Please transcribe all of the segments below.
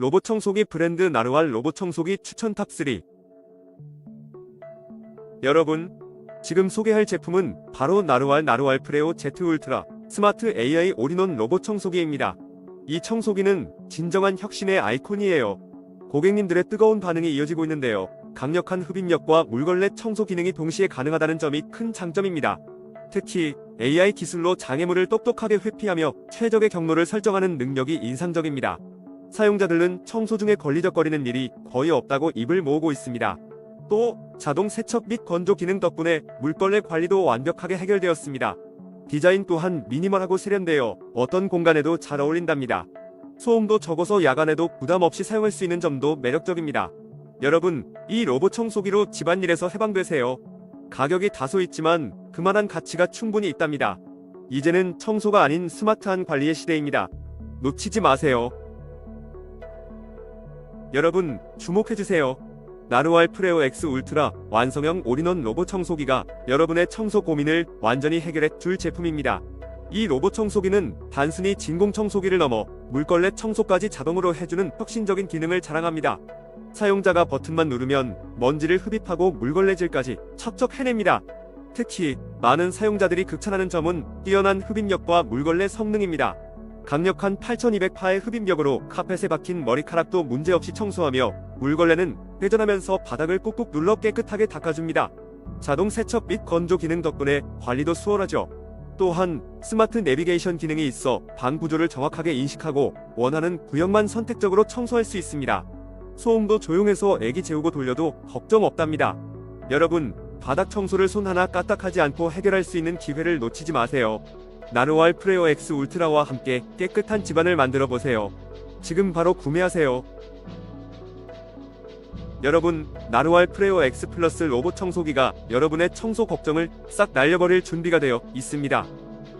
로봇 청소기 브랜드 나루알 로봇 청소기 추천 탑3 여러분 지금 소개할 제품은 바로 나루알 나루알 프레오 Z 울트라 스마트 AI 올인원 로봇 청소기입니다. 이 청소기는 진정한 혁신의 아이콘이에요. 고객님들의 뜨거운 반응이 이어지고 있는데요. 강력한 흡입력과 물걸레 청소 기능이 동시에 가능하다는 점이 큰 장점입니다. 특히 AI 기술로 장애물을 똑똑하게 회피하며 최적의 경로를 설정하는 능력이 인상적입니다. 사용자들은 청소 중에 걸리적거리는 일이 거의 없다고 입을 모으고 있습니다. 또 자동 세척 및 건조 기능 덕분에 물걸레 관리도 완벽하게 해결되었습니다. 디자인 또한 미니멀하고 세련되어 어떤 공간에도 잘 어울린답니다. 소음도 적어서 야간에도 부담 없이 사용할 수 있는 점도 매력적입니다. 여러분, 이 로봇 청소기로 집안일에서 해방되세요. 가격이 다소 있지만 그만한 가치가 충분히 있답니다. 이제는 청소가 아닌 스마트한 관리의 시대입니다. 놓치지 마세요. 여러분, 주목해주세요. 나루알 프레오 X 울트라 완성형 올인원 로봇 청소기가 여러분의 청소 고민을 완전히 해결해 줄 제품입니다. 이 로봇 청소기는 단순히 진공 청소기를 넘어 물걸레 청소까지 자동으로 해주는 혁신적인 기능을 자랑합니다. 사용자가 버튼만 누르면 먼지를 흡입하고 물걸레질까지 척척 해냅니다. 특히 많은 사용자들이 극찬하는 점은 뛰어난 흡입력과 물걸레 성능입니다. 강력한 8200파의 흡입력으로 카펫에 박힌 머리카락도 문제없이 청소하며 물걸레는 회전하면서 바닥을 꾹꾹 눌러 깨끗하게 닦아줍니다. 자동 세척 및 건조 기능 덕분에 관리도 수월하죠. 또한 스마트 내비게이션 기능이 있어 방 구조를 정확하게 인식하고 원하는 구역만 선택적으로 청소할 수 있습니다. 소음도 조용해서 애기 재우고 돌려도 걱정 없답니다. 여러분, 바닥 청소를 손 하나 까딱하지 않고 해결할 수 있는 기회를 놓치지 마세요. 나루알 프레오 X 울트라와 함께 깨끗한 집안을 만들어 보세요. 지금 바로 구매하세요. 여러분, 나루알 프레오 X 플러스 로봇 청소기가 여러분의 청소 걱정을 싹 날려버릴 준비가 되어 있습니다.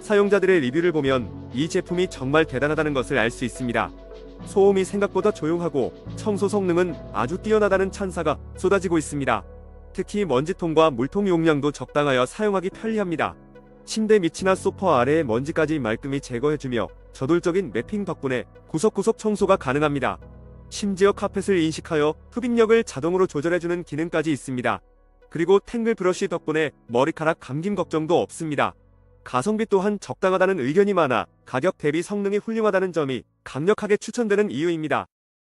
사용자들의 리뷰를 보면 이 제품이 정말 대단하다는 것을 알 수 있습니다. 소음이 생각보다 조용하고 청소 성능은 아주 뛰어나다는 찬사가 쏟아지고 있습니다. 특히 먼지통과 물통 용량도 적당하여 사용하기 편리합니다. 침대 밑이나 소파 아래의 먼지까지 말끔히 제거해주며 저돌적인 매핑 덕분에 구석구석 청소가 가능합니다. 심지어 카펫을 인식하여 흡입력을 자동으로 조절해주는 기능까지 있습니다. 그리고 탱글 브러쉬 덕분에 머리카락 감김 걱정도 없습니다. 가성비 또한 적당하다는 의견이 많아 가격 대비 성능이 훌륭하다는 점이 강력하게 추천되는 이유입니다.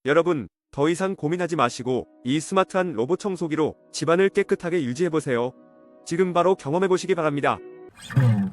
여러분, 더 이상 고민하지 마시고 이 스마트한 로봇 청소기로 집안을 깨끗하게 유지해보세요. 지금 바로 경험해보시기 바랍니다. 음.